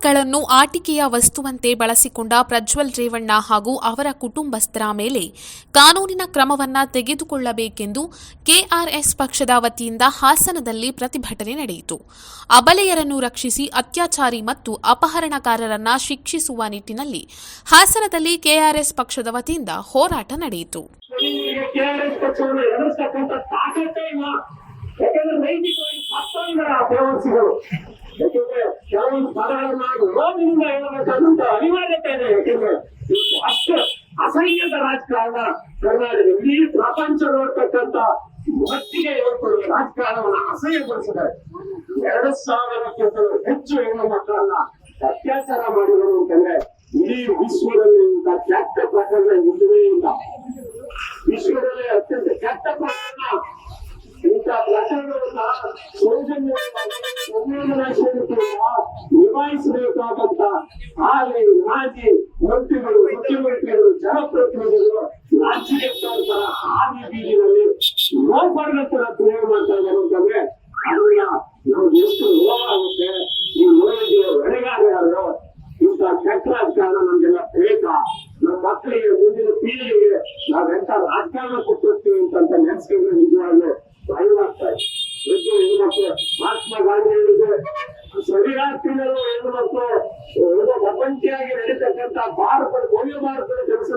ಮಕ್ಕಳನ್ನು ಆಟಿಕೆಯ ವಸ್ತುವಂತೆ ಬಳಸಿಕೊಂಡ ಪ್ರಜ್ವಲ್ ರೇವಣ್ಣ ಹಾಗೂ ಅವರ ಕುಟುಂಬಸ್ಥರ ಮೇಲೆ ಕಾನೂನಿನ ಕ್ರಮವನ್ನ ತೆಗೆದುಕೊಳ್ಳಬೇಕೆಂದು ಕೆಆರ್ಎಸ್ ಪಕ್ಷದ ವತಿಯಿಂದ ಹಾಸನದಲ್ಲಿ ಪ್ರತಿಭಟನೆ ನಡೆಯಿತು. ಅಬಲೆಯರನ್ನು ರಕ್ಷಿಸಿ ಅತ್ಯಾಚಾರಿ ಮತ್ತು ಅಪಹರಣಕಾರರನ್ನ ಶಿಕ್ಷಿಸುವ ನಿಟ್ಟಿನಲ್ಲಿ ಹಾಸನದಲ್ಲಿ ಕೆಆರ್ಎಸ್ ಪಕ್ಷದ ವತಿಯಿಂದ ಹೋರಾಟ ನಡೆಯಿತು. ಯಾಕಂದ್ರೆ ನೈತಿಕವಾಗಿ ಆ ದೇವರ್ಸಿಗಳು ಯಾಕಂದ್ರೆ ರೋಗದಿಂದ ಹೇಳಬೇಕಾದಂತ ಅನಿವಾರ್ಯತೆ ಇದೆ. ಯಾಕೆಂದ್ರೆ ಅಷ್ಟು ಅಸಹ್ಯದ ರಾಜಕಾರಣ ಕರ್ನಾಟಕ ಇಡೀ ಪ್ರಪಂಚ ನೋಡ್ತಕ್ಕಂತ ಮಟ್ಟಿಗೆ ಇವತ್ತು ರಾಜಕಾರಣವನ್ನ ಅಸಹ್ಯಗೊಳಿಸಿದೆ. ಎರಡು ಸಾವಿರಕ್ಕಿಂತ ಹೆಚ್ಚು ಹೆಣ್ಣು ಮಕ್ಕಳನ್ನ ಅತ್ಯಾಚಾರ ಮಾಡಿದರು ಅಂತಂದ್ರೆ ಇಡೀ ವಿಶ್ವದಲ್ಲಿ ಇಂಥ ಕೆಟ್ಟ ಪ್ರಕರಣ ಇಲ್ಲವೇ ಇಲ್ಲ. ವಿಶ್ವದಲ್ಲಿ ಅತ್ಯಂತ ಕೆಟ್ಟ ಪ್ರಕರಣ. ಇಂಥ ಪ್ರಕರಣವನ್ನ ಸೌಜನ್ಯ ಸಂವೇದನಾಶೀಲತೆಯಿಂದ ನಿಭಾಯಿಸಬೇಕಾದಂತ ರಾಜಿ ಮಂತ್ರಿಗಳು ಮುಖ್ಯಮಂತ್ರಿಗಳು ಜನಪ್ರತಿನಿಧಿಗಳು ರಾಜ್ಯಕ್ಕೆ ತರ ಹಾದಿ ಬೀದಿನಲ್ಲಿ ನೋಡ್ಬಾರ್ದಂತ ಪ್ರಯೋಗ ಮಾಡ್ತಾ ಇದ್ದಾರೆ ಅಂತಂದ್ರೆ ಅದನ್ನ ನಾವು ಎಷ್ಟು ನೋವಾಗುತ್ತೆ ಈ ನೋವಿಗೆ ಹೊಣೆಗಾರರು ಇಂಥ ಕೆಟ್ಟ ರಾಜಕಾರಣ ನಮ್ಗೆಲ್ಲ ಬೇಕಾ? ನಮ್ಮ ಮಕ್ಕಳಿಗೆ, ಮುಂದಿನ ಪೀಳಿಗೆ ನಾವೆಂತ ರಾಜಕಾರಣ ಕೊಟ್ಟಿರ್ತೀವಿ ಅಂತ ನೆನೆಸ್ಕೊಂಡ್ರೆ ನಿಜವಾಗ್ಲೂ ಭಯವಾಗ್ತಾ ಇದೆ. ಮಹಾತ್ಮ ಗಾಂಧಿ ಹೇಳಿದ್ರೆ ಶರೀರಾರ್ಥಿಗಳು ಹೆಣ್ಮಕ್ಳು ಏನೋ ಪ್ರಪಂಚಿಯಾಗಿ ನಡೀತಕ್ಕಂಥ ಭಾರತದ ಭವ್ಯ ಭಾರತದ ಕೆಲಸ